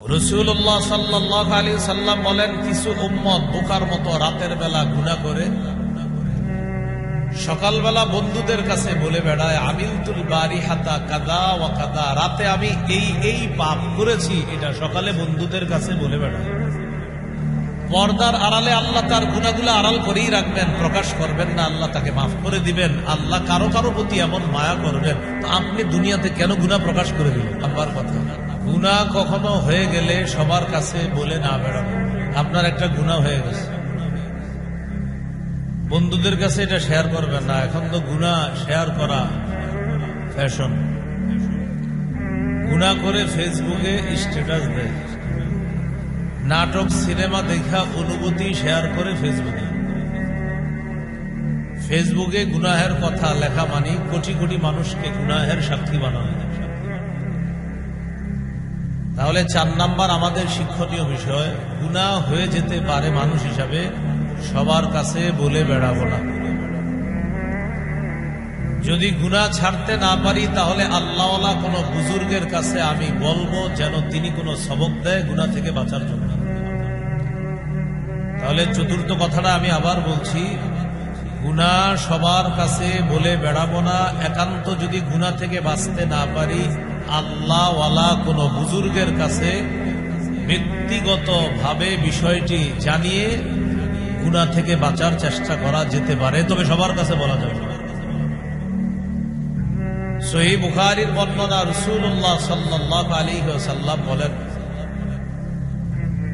রসুল্লাহ সাল্লাহ আলী সাল্লাম বলেন, কিছু উম্মত বোকার মতো রাতের বেলা গুণা করে, সকালবেলা বন্ধুদের কাছে বলে বেড়ায়, আমিলতুল বাড়ি হাতা কাদা ও কাদা রাতে আমি এই এই পাপ করেছি, এটা সকালে বন্ধুদের কাছে বলে বেড়ায়। পর্দার আড়ালে আল্লাহ তার গুণাগুলো আড়াল করেই রাখবেন, প্রকাশ করবেন না, আল্লাহ তাকে মাফ করে দিবেন, আল্লাহ কারও কারও প্রতি এমন মায়া করবেন। তো আপনি দুনিয়াতে কেন গুণা প্রকাশ করে দিলেন? আব্বার কথা। গুণা কখনো হয়ে গেলে সবার কাছে বলে, না বেড়াবো আপনার একটা গুণা হয়ে গেছে। বন্ধুদের কাছে এটা শেয়ার করবেন না, এখন তো গুণা শেয়ার করা ফ্যাশন। গুণা করে ফেসবুকে স্ট্যাটাস দেয়। নাটক, সিনেমা দেখা অনুভূতি শেয়ার করে ফেসবুকে। ফেসবুকে গুনাহের কথা লেখা মানি কোটি কোটি মানুষকে গুনাহের সাক্ষী বানানো। তাহলে চার নাম্বার আমাদের শিক্ষণীয় বিষয়, গুণা হয়ে যেতে পারে মানুষ হিসাবে, সবার কাছে বলে বেড়াবো না। যদি গুণা ছাড়তে না পারি, তাহলে আল্লাহওয়ালা কোনো বুজুর্গের কাছে আমি বলব যেন তিনি কোনো সবক দেয় গুণা থেকে বাঁচার জন্য। তাহলে চতুর্থ কথাটা আমি আবার বলছি, গুণা সবার কাছে বলে বেড়াবো না। একান্ত যদি গুণা থেকে বাঁচতে না পারি আল্লাহওয়ালা কোনো বুজুর্গের কাছে ব্যক্তিগত ভাবে বিষয়টি জানিয়ে গুণা থেকে বাঁচার চেষ্টা করা যেতে পারে তবে সবার কাছে বলা যাবে। সহি বুখারির বর্ণনা রসুল্লাহ সাল্লাহ আলী সাল্লাম বলেন,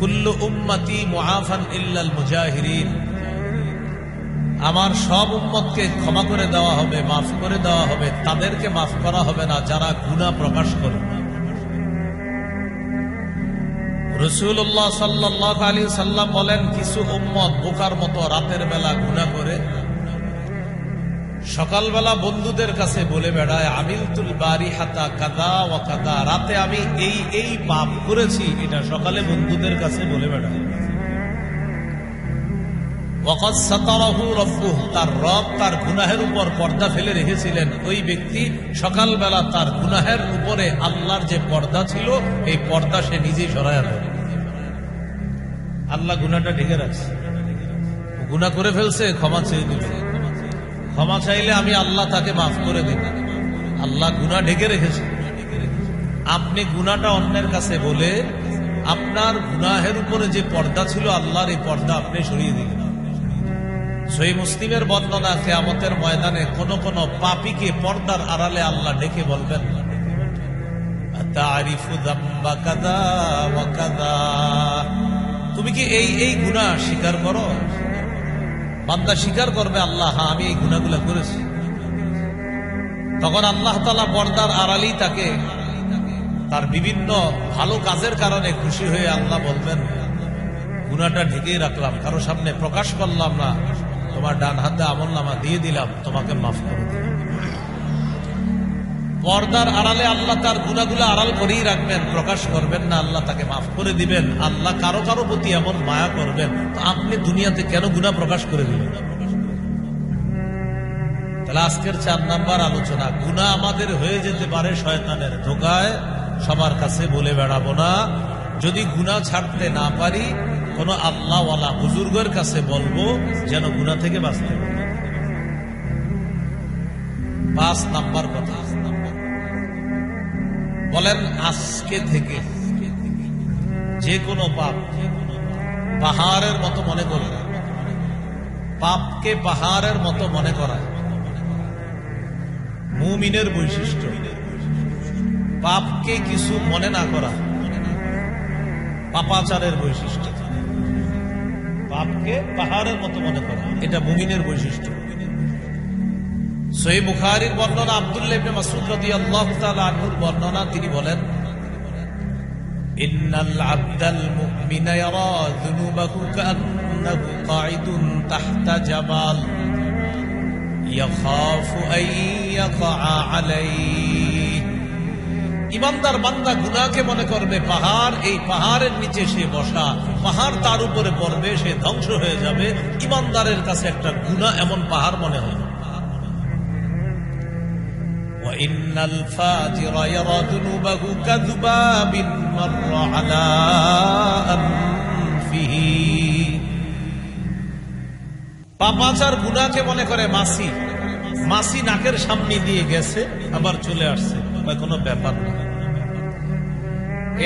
কুল্লু উম্মতি মুআফান ইল্লাল মুজাহিরিন আমার সব উম্মতকে ক্ষমা করে দেওয়া হবে, মাফ করে দেওয়া হবে, তাদেরকে মাফ করা হবে না, যারা গুণা প্রকাশ করে রসুল্লাহ সাল্লাহ আলী সাল্লাম বলেন, কিছু উম্মত বোকার মতো রাতের বেলা গুণা করে, সকালবেলা বন্ধুদের কাছে বলে বেড়ায়, আমিলতুল বাড়ি হাতা কাদা ও কাদা রাতে আমি এই এই পাপ করেছি, এটা সকালে বন্ধুদের কাছে বলে বেড়ায়। তার রব তার গুনাহের উপর পর্দা ফেলে রেখেছিলেন। ওই ব্যক্তি সকালবেলা তার গুনাহের উপরে আল্লাহর যে পর্দা ছিল পর্দা সে নিজেই সরাইয়া দেয়। আল্লাহ ঢেকে করে ফেলছে, ক্ষমা চেয়ে দিবে ক্ষমা চাইলে আমি আল্লাহ তাকে মাফ করে দেব। আল্লাহ গুনাহ ঢেকে রেখেছে। আপনি গুনাটা অন্যের কাছে বলে আপনার গুনাহের উপরে যে পর্দা ছিল, আল্লাহর এই পর্দা আপনি সরিয়ে দিলেন। সই মুসলিমের বর্ণনা কেয়ামতের ময়দানে কোন কোন পাপিকে পর্দার আড়ালে আল্লাহ ডেকে বলবেন তুমি কি এই এই গুণা স্বীকার করো? বান্দা স্বীকার করবে, আল্লাহ হ্যাঁ আমি এই গুণাগুলা করেছি। তখন আল্লাহ তালা পর্দার আড়ালেই তাকে তার বিভিন্ন ভালো কাজের কারণে খুশি হয়ে আল্লাহ বলবেন, গুণাটা ঢেকেই রাখলাম, কারও সামনে প্রকাশ করলাম না। তোমার ডান হাতে আমল নামা দিয়ে দিলাম, তোমাকে মাফ করে দিলাম। পর্দার আড়ালে আল্লাহ তার গুণাগুলো আড়াল করেই রাখবেন, প্রকাশ করবেন না, আল্লাহ তাকে মাফ করে দিবেন। আল্লাহ কারও কারও প্রতি এমন মায়া করবেন, তো আপনি দুনিয়াতে কেন গুণা প্রকাশ করে দিবেন তাহলে আজকের চার নাম্বার আলোচনা, গুণা আমাদের হয়ে যেতে পারে শয়তানের ধোকায়, সবার কাছে বলে বেড়াবো না। যদি গুণা ছাড়তে না পারি কোন আল্লাহওয়ালা বুজুর্গের কাছে বলব যেন গুণা থেকে বাঁচতে পাঁচ নাম্বার কথা। বলেন, আজকে থেকে যে কোনো পাপ পাহাড়ের মতো মনে করবে পাপকে পাহাড়ের মতো মনে করা। মুমিনের বৈশিষ্ট্য। পাপকে কিছু মনে না করা। পাপাচারের বৈশিষ্ট্য। পাপকে পাহাড়ের মতো মনে করা। এটা মুমিনের বৈশিষ্ট্য। সহি বুখারির বর্ণনা আব্দুল্লাহ ইবনে মাসউদ রাদিয়াল্লাহু তাআলা আনহুর বর্ণনা, তিনি বলেন, ইন্নাল আবদাল মুমিনা ইয়ারা যুনুবাহু কান্নাহু কাঈদুন তাহতা জাবাল ইয়াখাফু আন ইয়াকা আলাইহি। ইমানদার বান্দা গুনাকে মনে করবে, পাহাড়, এই পাহাড়ের নিচে সে বসা। পাহাড় তার উপরে পড়বে, সে ধ্বংস হয়ে যাবে। ইমানদারের কাছে একটা গুণা এমন পাহাড় মনে হয়। পাপাচার গুনাকে মনে করে মাসি। মাসি নাকের সামনে দিয়ে গেছে, আবার চলে আসছে। বা কোনো ব্যাপার না।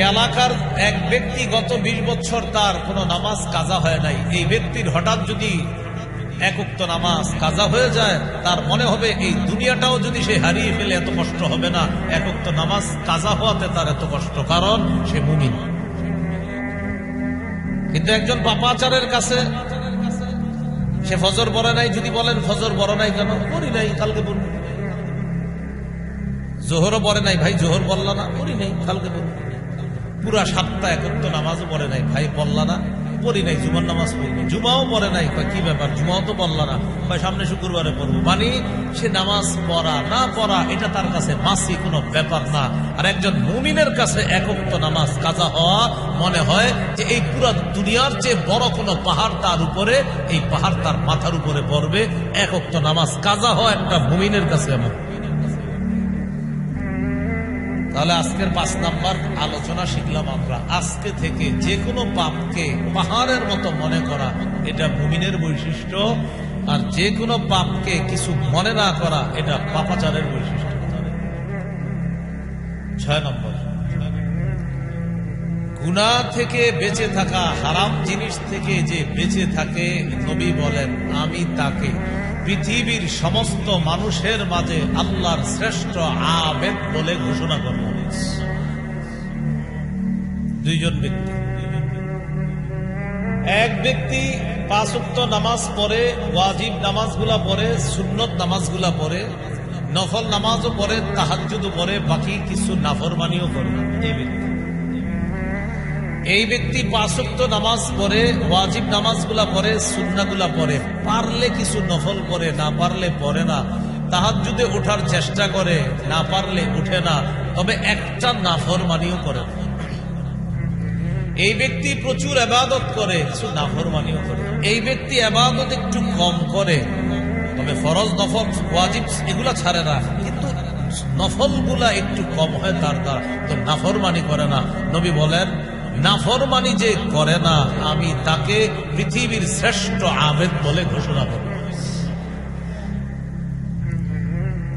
এলাকার এক ব্যক্তি গত বিশ বছর তার কোনো নামাজ কাজা হয় নাই। এই ব্যক্তির হঠাৎ যদি একুক্ত নামাজ কাজা হয়ে যায়, তার মনে হবে এই দুনিয়াটাও যদি সে হারিয়ে ফেলে, এত কষ্ট হবে না। একুক্ত নামাজ কাজা হওয়াতে তার এত কষ্ট, কারণ সে মুমিন। কিন্তু একজন পাপাচারের কাছে সে ফজর পড়ে নাই, যদি বলেন ফজর বড় নাই কেন? করি নাই, কালকে বলব জোহরও পড়ে নাই, ভাই জোহর বললা না করি নাই কালকে পুরা সাতটা একত্র নামাজও পড়ে নাই, ভাই বললা না, পড়ি নাই, জুমার নামাজ পড়ব জুমাও পড়ে নাই কি ব্যাপার, জুমাও তো বললা না। ভাই সামনে শুক্রবারে পড়ব। মানে সে নামাজ পড়া না পড়া, এটা তার কাছে মাসি কোনো ব্যাপার না। আর একজন মুমিনের কাছে একত্র নামাজ কাজা হওয়া মনে হয় যে এই পুরা দুনিয়ার চেয়ে বড় কোনো পাহাড় তার উপরে, এই পাহাড় তার মাথার উপরে পড়বে। একত্র নামাজ কাজা হওয়া একটা মুমিনের কাছে এমন। তাহলে আজকের পাঁচ নাম্বার আলোচনা শিখলাম আমরা। আজকে থেকে যে কোনো পাপকে পাহাড়ের মতো মনে করা, এটা মুমিনের বৈশিষ্ট্য। আর যে কোনো পাপকে কিছু মনে না করা, এটা পাপাচারের বৈশিষ্ট্য। ছয় নম্বর। গুণা থেকে বেঁচে থাকা, হারাম জিনিস থেকে যে বেঁচে থাকে, নবী বলেন, আমি তাকে পৃথিবীর সমস্ত মানুষের মাঝে আল্লাহর শ্রেষ্ঠ আবেদ বলে ঘোষণা করব দুইজন ব্যক্তি। এক ব্যক্তি পাঁচক্ত নামাজ পড়ে, ওয়াজিব নামাজগুলা পড়ে, সুন্নত নামাজগুলা পড়ে, নফল নামাজও পড়ে তাহাজুদও পড়ে, বাকি কিছু নাফরমানিও করে এই ব্যক্তি। এই ব্যক্তি পাঁচক্ত নামাজ পড়ে, ওয়াজিব নামাজগুলা পড়ে সুন্নাগুলা পড়ে। পারলে কিছু নফল পড়ে না পারলে পড়ে না। তাহাজুদে ওঠার চেষ্টা করে, না পারলে উঠে না। তবে একটা নাফরমানিও করে এই ব্যক্তি প্রচুর আবাদত করে, কিছু নাফরমানিও করে। এই ব্যক্তি আবাদত একটু কম করে। তবে ফরজ, নফল, ওয়াজিব এগুলা ছাড়ে না। কিন্তু নফলগুলা একটু কম হয় তার দ্বারা। তো নাফরমানি করে না। নবী বলেন নাফরমানি যে করে না, আমি তাকে পৃথিবীর শ্রেষ্ঠ আবেদ বলে ঘোষণা করব।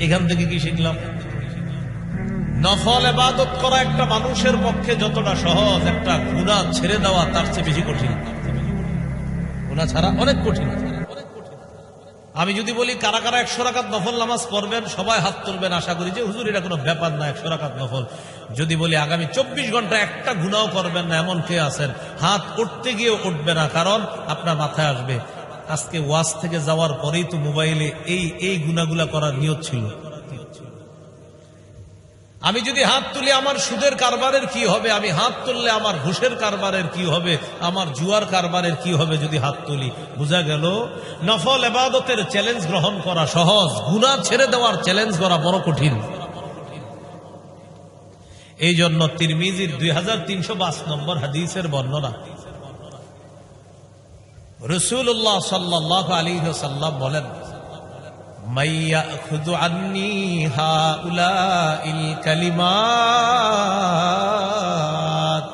এখান থেকে কি শিখলাম? নফল এবাদত করা একটা মানুষের পক্ষে যতটা সহজ, একটা গুণা ছেড়ে দেওয়া তার চেয়ে বেশি কঠিন। গুণা ছাড়া অনেক কঠিন। আমি যদি বলি, কারা কারা একশো রাকাত নফল নামাজ পড়বেন, সবাই হাত তুলবেন, আশা করি যে হুজুর, এটা কোনো ব্যাপার না, একশো রাকাত নফল। যদি বলি, আগামী চব্বিশ ঘণ্টা একটা গুণাও করবেন না, এমন কে আছেন? হাত উঠতে গিয়ে উঠবে না, কারণ আপনার মাথায় আসবে, আজকে ওয়াজ থেকে যাওয়ার পরেই তো মোবাইলে এই এই গুণাগুলা করার নিয়ত ছিল। আমি যদি হাত তুলি আমার সুদের কারবারের কি হবে? আমি হাত তুললে আমার ঘুষের কারবারের কি হবে? আমার জুয়ার কারবারের কি হবে যদি হাত তুলি? বোঝা গেল? নফল এবাদতের চ্যালেঞ্জ গ্রহণ করা সহজ। গুণা ছেড়ে দেওয়ার চ্যালেঞ্জ করা বড় কঠিন। এই জন্য তিরমিজির দুই হাজার তিনশো পাঁচ নম্বর হাদিসের বর্ণনা। রসুল্লাহ সাল্লাহ আলী সাল্লাম বলেন من يأخذ عني هؤلاء الكلمات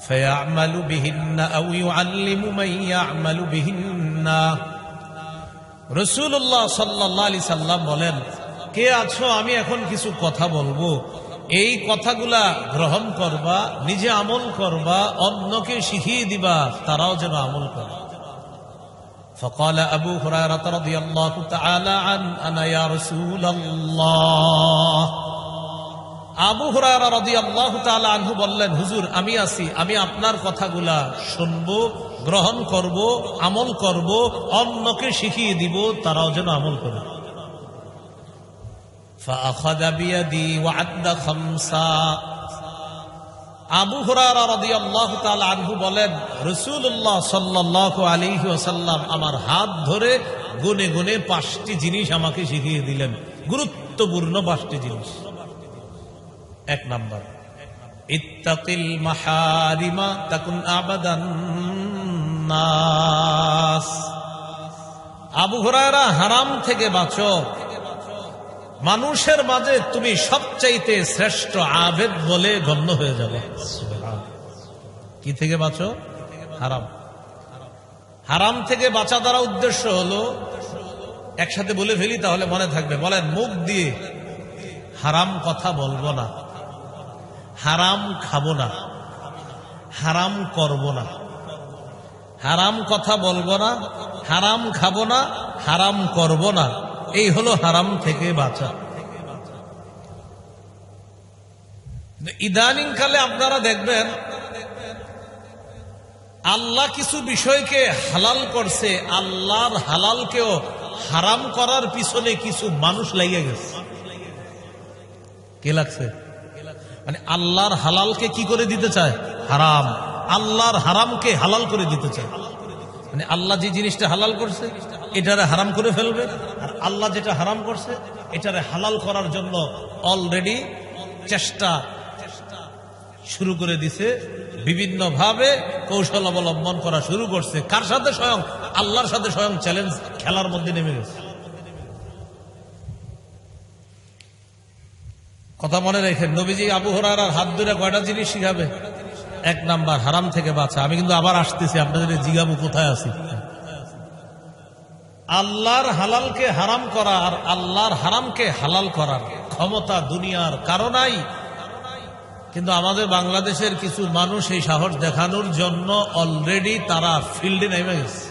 فيعمل بهن أو يعلم من يعمل بهن রসুল্লাহ সাল্লাহ আলি সাল্লাম বলেন কে আছো আমি এখন কিছু কথা বলবো এই কথাগুলা গ্রহণ করবা নিজে আমল করবা অন্যকে শিখিয়ে দিবা তারাও যেন আমল করে فقال أبو هريرة رضي الله تعالى عن أنا يا رسول الله আবু হুরায়রা রাদিয়াল্লাহু তাআলা আনহু বললেন হুজুর আমি আছি আমি আপনার কথাগুলা শুনবো গ্রহণ করব আমল করব অন্যকে শিখিয়ে দিব তারাও যেন আমল করে فأخذ بيدي وعد خمسا আবু হুরারা আনহু বলেন, রাসূলুল্লাহ সাল্লাল্লাহু আলাইহি ওয়াসাল্লাম আমার হাত ধরে গুনে গুনে পাঁচটি জিনিস আমাকে শিখিয়ে দিলেন। গুরুত্বপূর্ণ পাঁচটি জিনিস। এক নাম্বার, ইত্তাকিল মাহারিমা তাকুন আবাদান আবু হুরায়রা হারাম থেকে বাঁচো মানুষের মাঝে তুমি সবচাইতে শ্রেষ্ঠ আবেদ বলে গণ্য হয়ে যাবে। কি থেকে বাঁচো? হারাম। হারাম থেকে বাঁচা দ্বারা উদ্দেশ্য হলো, একসাথে বলে ফেলি তাহলে মনে থাকবে। বলেন, মুখ দিয়ে হারাম কথা বলব না। হারাম খাব না। হারাম করব না। হারাম কথা বলব না। হারাম খাব না। হারাম করব না। এই হলো হারাম থেকে বাঁচা। ইদানিং কালে আপনারা দেখবেন, আল্লাহ কিছু বিষয়কে হালাল করছে, আল্লাহর হালালকেও হারাম করার পিছনে কিছু মানুষ লেগে গেছে। কে লাগছে? মানে আল্লাহর হালালকে কি করে দিতে চায়? হারাম। আল্লাহর হারামকে হালাল করে দিতে চায়। মানে আল্লাহ যে জিনিসটা হালাল করছে, এটারে হারাম করে ফেলবে। আল্লাহ যেটা হারাম করছে, এটারে হালাল করার জন্য অলরেডি চেষ্টা শুরু করে দিছে। বিভিন্ন ভাবে কৌশল অবলম্বন করা শুরু করছে। কার সাথে স্বয়ং? আল্লাহর সাথে স্বয়ং চ্যালেঞ্জ খেলার মধ্যে নেমে গেছে। কথা মনে রেখেন, নবীজি আবু হরার হাত ধরে কয়টা জিনিস শিখাবে? এক নাম্বার, হারাম থেকে বাঁচা। আমি কিন্তু আবার আসতেছি, আপনাদের জিগাবু কোথায় আছি? আল্লাহর হালালকে হারাম করা আর আল্লাহর হারামকে হালাল করার ক্ষমতা দুনিয়ার কারণাই কিন্তু আমাদের বাংলাদেশের কিছু মানুষ এই সাহস দেখানোর জন্য অলরেডি তারা ফিল্ডে নেমে গেছে।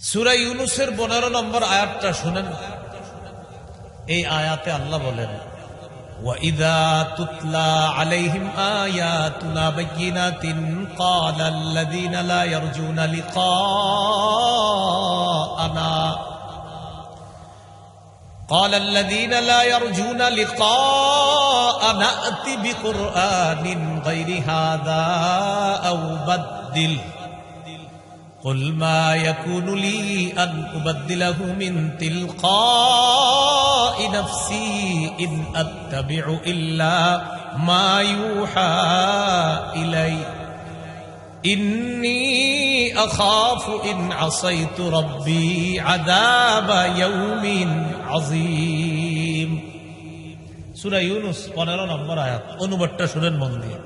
সুরা ইউনুসের পনেরো নম্বর আয়াতটা শুনেন। এই আয়াতে আল্লাহ বলেন وَإِذَا تُتْلَى عَلَيْهِمْ آيَاتُنَا بَيِّنَاتٍ قَالَ الَّذِينَ لَا يَرْجُونَ لِقَاءَنَا قال الذين لا يرجون لقاء نأت بقرآن غير هذا أو بدل قل ما يكون لي أن أبدله من تلقاء نفسي إن أتبع إلا ما يوحى إلي إني أخاف إن عصيت ربي عذاب يوم عظيم সুরা ইউনুস পনেরো নম্বর আয়াত অনুবাদটা শুনেন মন দিয়ে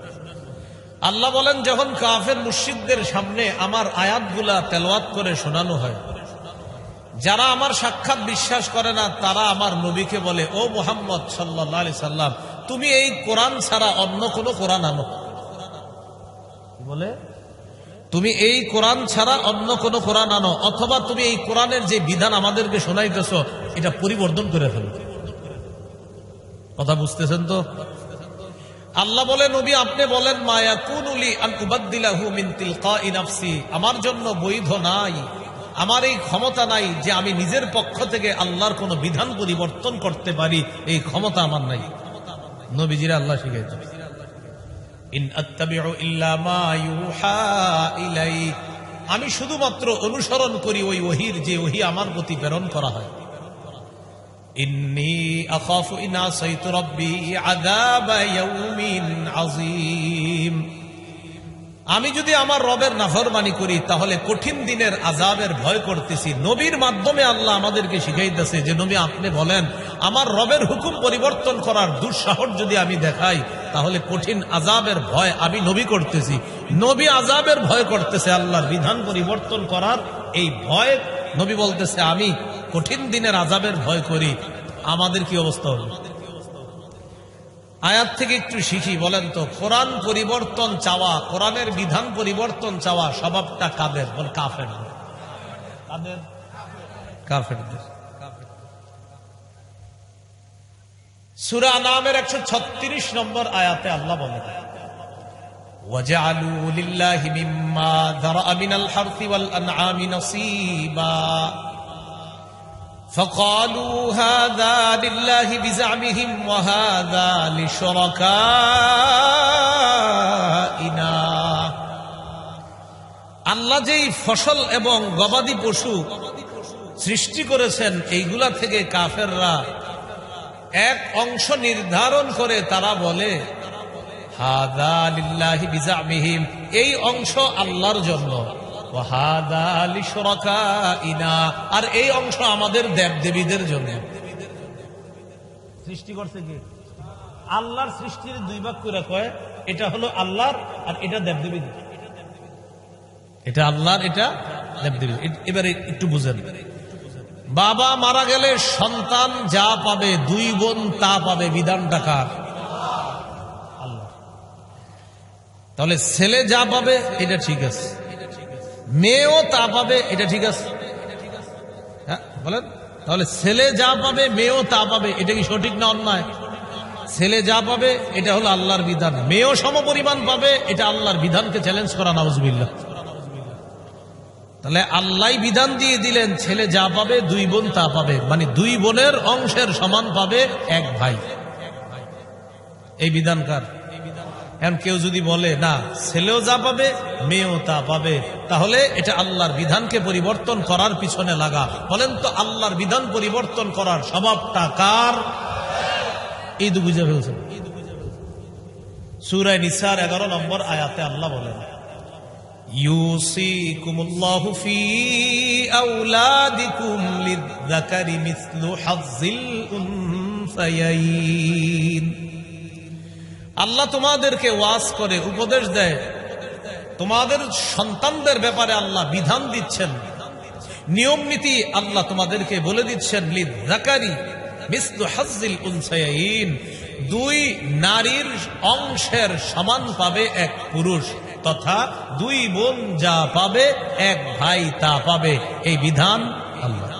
আল্লাহ বলেন, যখন কাফের মুশিকদের সামনে আমার আয়াতগুলা তেলওয়াত করে শোনানো হয়, যারা আমার সাক্ষাৎ বিশ্বাস করে না, তারা আমার নবীকে বলে, ও মোহাম্মদ সাল্লাহ আলি সাল্লাম, তুমি এই কোরআন ছাড়া অন্য কোনো কোরআন আনো? বলে? তুমি এই কোরআন ছাড়া অন্য কোন কোরআন আনো, অথবা তুমি এই কোরআনের যে বিধান আমাদেরকে শোনাইতেছ, এটা পরিবর্তন করে ফেলো। কথা বুঝতেছেন তো? আল্লাহ বলে, নবী, আপনি বলেন মায়া কুন উলি কুনুলি আমার জন্য বৈধ নাই। আমার এই ক্ষমতা নাই যে আমি নিজের পক্ষ থেকে আল্লাহর কোন বিধান পরিবর্তন করতে পারি। এই ক্ষমতা আমার নাই। নবীজিরা আল্লাহ ইলাই আমি শুধুমাত্র অনুসরণ করি ওই ওহির যে ওহি আমার প্রতি প্রেরণ করা হয়। আমি যদি আমার রবের নাফরমানি করি, তাহলে কঠিন দিনের আজাবের ভয় করতেছি। নবীর মাধ্যমে আল্লাহ আমাদেরকে শিখাইতেছে যে, নবী আপনি বলেন, আমার রবের হুকুম পরিবর্তন করার দুঃসাহস যদি আমি দেখাই, তাহলে কঠিন আজাবের ভয় আমি নবী করতেছি। নবী আজাবের ভয় করতেছে আল্লাহর বিধান পরিবর্তন করার এই ভয়। নবী বলতেছে, আমি কঠিন দিনের আজাবের ভয় করি আমাদের কি অবস্থা হবে আয়াত থেকে একটু শিখি বলেন তো কোরআন পরিবর্তন চাওয়া কোরআনের বিধান পরিবর্তন চাওয়া স্বভাবটা কাদের বল কাফের কাদের কাফেরদের সুরা নামের একশো ছত্রিশ নম্বর আয়াতে আল্লাহ বলে وجعلوا لله مما ذرأ من الحرث والأنعام نصيبا فقالوا هذا لله بزعمهم وهذا لشركائنا আল্লাহ যেই ফসল এবং গবাদি পশু সৃষ্টি করেছেন এইগুলা থেকে কাফেররা এক অংশ নির্ধারণ করে তারা বলে হাদা লিল্লাহি বিজামিহিম এই অংশ আল্লাহর জন্য ওয়াহাদা লিশুরাকাইনা। আর এই অংশ আমাদের দেব দেবীদের জন্য। সৃষ্টি করছে কি? আল্লাহর সৃষ্টির দুই ভাগ করে কয়, এটা হলো আল্লাহর আর এটা দেবদেবীদের। এটা আল্লাহর, এটা দেবদেবী এবারে একটু বুঝেন। বাবা মারা গেলে সন্তান যা পাবে, দুই বোন তা পাবে বিধান টাকার আল্লাহ। তাহলে ছেলে যা পাবে, এটা ঠিক আছে। মেয়েও তা পাবে, এটা ঠিক আছে। হ্যাঁ বলেন? তাহলে ছেলে যা পাবে, মেয়েও তা পাবে, এটা কি সঠিক না অন্যায়? ছেলে যা পাবে, এটা হলো আল্লাহর বিধান। মেয়েও সম পরিমাণ পাবে, এটা আল্লাহর বিধানকে চ্যালেঞ্জ করা নাউজবিল্লা তাহলে আল্লাহ বিধান দিয়ে দিলেন, ছেলে যা পাবে, দুই বোন তা পাবে। মানে দুই বোনের অংশের সমান পাবে এক ভাই। এই বিধানকার এখন কেউ যদি বলে না ছেলেও যা পাবে মেয়েও তা পাবে তাহলে এটা আল্লাহর বিধানকে পরিবর্তন করার পিছনে লাগা বলেন তো আল্লাহর বিধান পরিবর্তন করার স্বভাবটা কার এই দু বুঝে ফেলছেন সুরায় নিসার এগারো নম্বর আয়াতে আল্লাহ বলেন يوصيكم الله في أولادكم للذكر مثل حظ الأنثيين আল্লাহ তোমাদেরকে ওয়াজ করে, উপদেশ দেয়। তোমাদের সন্তানদের ব্যাপারে আল্লাহ বিধান দিচ্ছেন। নিয়ম নীতি আল্লাহ তোমাদেরকে বলে দিচ্ছেন দুই নারীর অংশের সমান পাবে এক পুরুষ, তথা দুই বোন যা পাবে, এক ভাই তা পাবে। এই বিধান আল্লাহ।